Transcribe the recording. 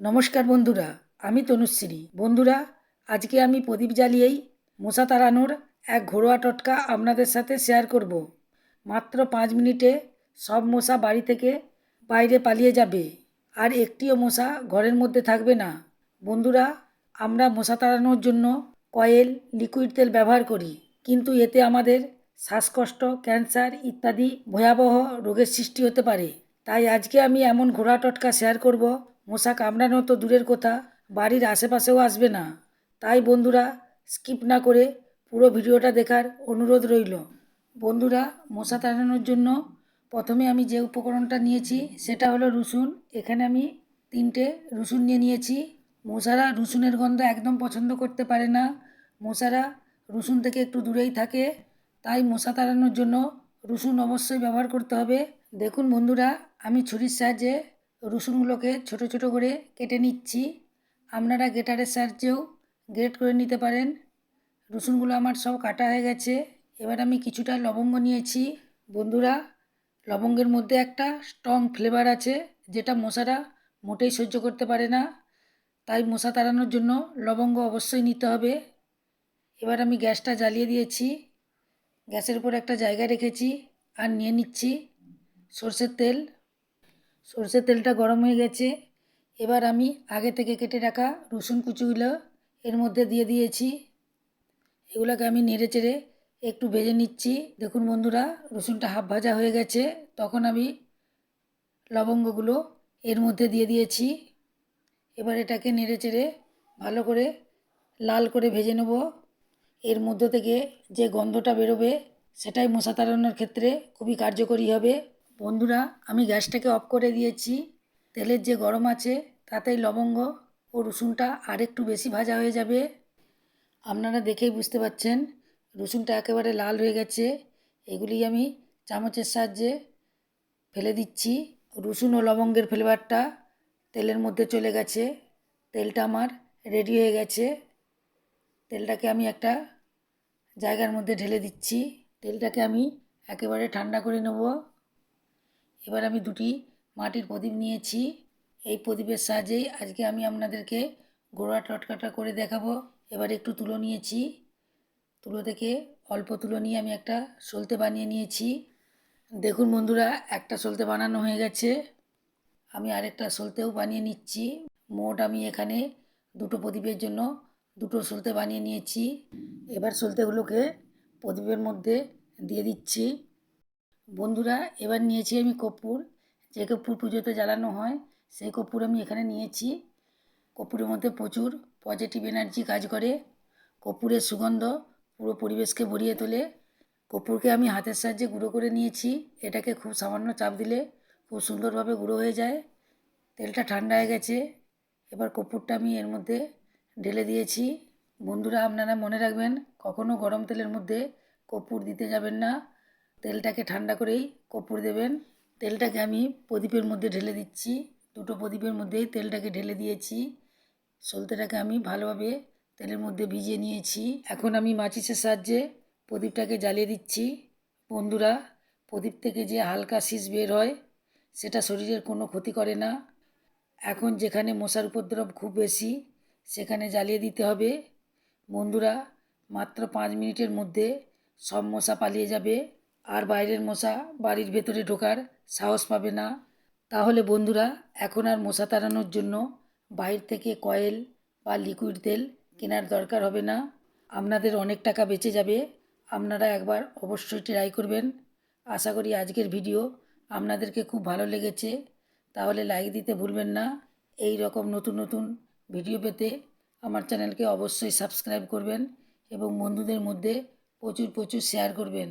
নমস্কার বন্ধুরা, আমি তনুশ্রী। বন্ধুরা, আজকে আমি প্রদীপ জ্বালিয়েই মশা তাড়ানোর এক ঘরোয়া টোটকা আপনাদের সাথে শেয়ার করব। মাত্র পাঁচ মিনিটে সব মশা বাড়ি থেকে বাইরে পালিয়ে যাবে, আর একটিও মশা ঘরের মধ্যে থাকবে না। বন্ধুরা, আমরা মশা তাড়ানোর জন্য কয়েল, লিকুইড তেল ব্যবহার করি, কিন্তু এতে আমাদের শ্বাসকষ্ট, ক্যান্সার ইত্যাদি ভয়াবহ রোগের সৃষ্টি হতে পারে। তাই আজকে আমি এমন ঘোড়া টটকা শেয়ার করব মশা কামড়ানো তো দূরের কথা, বাড়ির আশেপাশেও আসবে না। তাই বন্ধুরা স্কিপ না করে পুরো ভিডিওটা দেখার অনুরোধ রইল। বন্ধুরা, মশা তাড়ানোর জন্য প্রথমে আমি যে উপকরণটা নিয়েছি, সেটা হলো রসুন। এখানে আমি তিনটে রসুন নিয়ে নিয়েছি। মশারা রসুনের গন্ধ একদম পছন্দ করতে পারে না। মশারা রসুন থেকে একটু দূরেই থাকে। তাই মশা তাড়ানোর জন্য রসুন অবশ্যই ব্যবহার করতে হবে। দেখুন বন্ধুরা, আমি ছুরির সাহায্যে রসুনগুলোকে ছোট ছোট করে কেটে নিচ্ছি। আপনারা গ্রেটারের সাহায্যেও গ্রেট করে নিতে পারেন। রসুনগুলো আমার সব কাটা হয়ে গেছে। এবার আমি কিছুটা লবঙ্গ নিয়েছি। বন্ধুরা, লবঙ্গের মধ্যে একটা স্ট্রং ফ্লেভার আছে, যেটা মশারা মোটেই সহ্য করতে পারে না। তাই মশা তাড়ানোর জন্য লবঙ্গ অবশ্যই নিতে হবে। এবার আমি গ্যাসটা জ্বালিয়ে দিয়েছি। গ্যাসের উপর একটা জায়গা রেখেছি আর নিয়ে নিচ্ছি সর্ষের তেল। সর্ষের তেলটা গরম হয়ে গেছে। এবার আমি আগে থেকে কেটে রাখা রসুন কুচিগুলো এর মধ্যে দিয়ে দিয়েছি। এগুলোকে আমি নেড়ে চেড়ে একটু ভেজে নিচ্ছি। দেখুন বন্ধুরা, রসুনটা হাফ ভাজা হয়ে গেছে। তখন আমি লবঙ্গগুলো এর মধ্যে দিয়ে দিয়েছি। এবার এটাকে নেড়ে চেড়ে ভালো করে লাল করে ভেজে নেব। এর মধ্য থেকে যে গন্ধটা বেরোবে, সেটাই মশা তাড়ানোর ক্ষেত্রে খুবই কার্যকরী হবে। বন্ধুরা, আমি গ্যাসটাকে অফ করে দিয়েছি। তেলের যে গরম আছে, তাতেই লবঙ্গ ও রসুনটা আরেকটু বেশি ভাজা হয়ে যাবে। আপনারা দেখেই বুঝতে পাচ্ছেন, রসুনটা একেবারে লাল হয়ে গেছে। এগুলি আমি চামচের সাহায্যে ফেলে দিচ্ছি। রসুন ও লবঙ্গের ফ্লেভারটা তেলের মধ্যে চলে গেছে। তেলটা আমার রেডি হয়ে গেছে। তেলটাকে আমি একটা জায়গার মধ্যে ঢেলে দিচ্ছি। তেলটাকে আমি একেবারে ঠান্ডা করে নেব। এবার আমি দুটি মাটির প্রদীপ নিয়েছি। এই প্রদীপের সাহায্যেই আজকে আমি আপনাদেরকে গোড়া টটকাটা করে দেখাবো। এবার একটু তুলো নিয়েছি। তুলো থেকে অল্প তুলো নিয়ে আমি একটা সলতে বানিয়ে নিয়েছি। দেখুন বন্ধুরা, একটা সলতে বানানো হয়ে গেছে। আমি আরেকটা সলতেও বানিয়ে নিচ্ছি। মোট আমি এখানে দুটো প্রদীপের জন্য দুটো সলতে বানিয়ে নিয়েছি। এবার সলতেগুলোকে প্রদীপের মধ্যে দিয়ে দিচ্ছি। বন্ধুরা, এবার নিয়েছি আমি কর্পূর, যে কর্পূর পুজোতে জ্বালানো হয়, সেই কর্পূর আমি এখানে নিয়েছি। কর্পূরের মধ্যে প্রচুর পজিটিভ এনার্জি কাজ করে। কর্পূরের সুগন্ধ পুরো পরিবেশকে ভরিয়ে তোলে। কর্পূরকে আমি হাতের সাহায্যে গুঁড়ো করে নিয়েছি। এটাকে খুব সামান্য চাপ দিলে খুব সুন্দরভাবে গুঁড়ো হয়ে যায়। তেলটা ঠান্ডা হয়ে গেছে। এবার কর্পূরটা আমি এর মধ্যে ঢেলে দিয়েছি। বন্ধুরা, আপনারা মনে রাখবেন কখনও গরম তেলের মধ্যে কর্পূর দিতে যাবেন না। তেলটাকে ঠান্ডা করেই কর্পূর দেবেন। তেলটাকে আমি প্রদীপের মধ্যে ঢেলে দিচ্ছি। দুটো প্রদীপের মধ্যেই তেলটাকে ঢেলে দিয়েছি। সলতেটাকে আমি ভালোভাবে তেলের মধ্যে ভিজিয়ে নিয়েছি। এখন আমি মাচিসের সাহায্যে প্রদীপটাকে জ্বালিয়ে দিচ্ছি। বন্ধুরা, প্রদীপ থেকে যে হালকা শীষ বের হয়, সেটা শরীরের কোনো ক্ষতি করে না। এখন যেখানে মশার উপদ্রব খুব বেশি, সেখানে জ্বালিয়ে দিতে হবে। বন্ধুরা, মাত্র পাঁচ মিনিটের মধ্যে সব মশা পালিয়ে যাবে। আর বাইরের মশা বাড়ির ভেতরে ঢোকার সাহস পাবে না। তাহলে বন্ধুরা, এখন আর মশা তাড়ানোর জন্য বাইর থেকে কয়েল বা লিকুইড তেল কেনার দরকার হবে না। আপনাদের অনেক টাকা বেঁচে যাবে। আপনারা একবার অবশ্যই ট্রাই করবেন। আশা করি আজকের ভিডিও আপনাদেরকে খুব ভালো লেগেছে। তাহলে লাইক দিতে ভুলবেন না। এই রকম নতুন নতুন ভিডিও পেতে আমার চ্যানেলকে অবশ্যই সাবস্ক্রাইব করবেন এবং বন্ধুদের মধ্যে প্রচুর প্রচুর শেয়ার করবেন।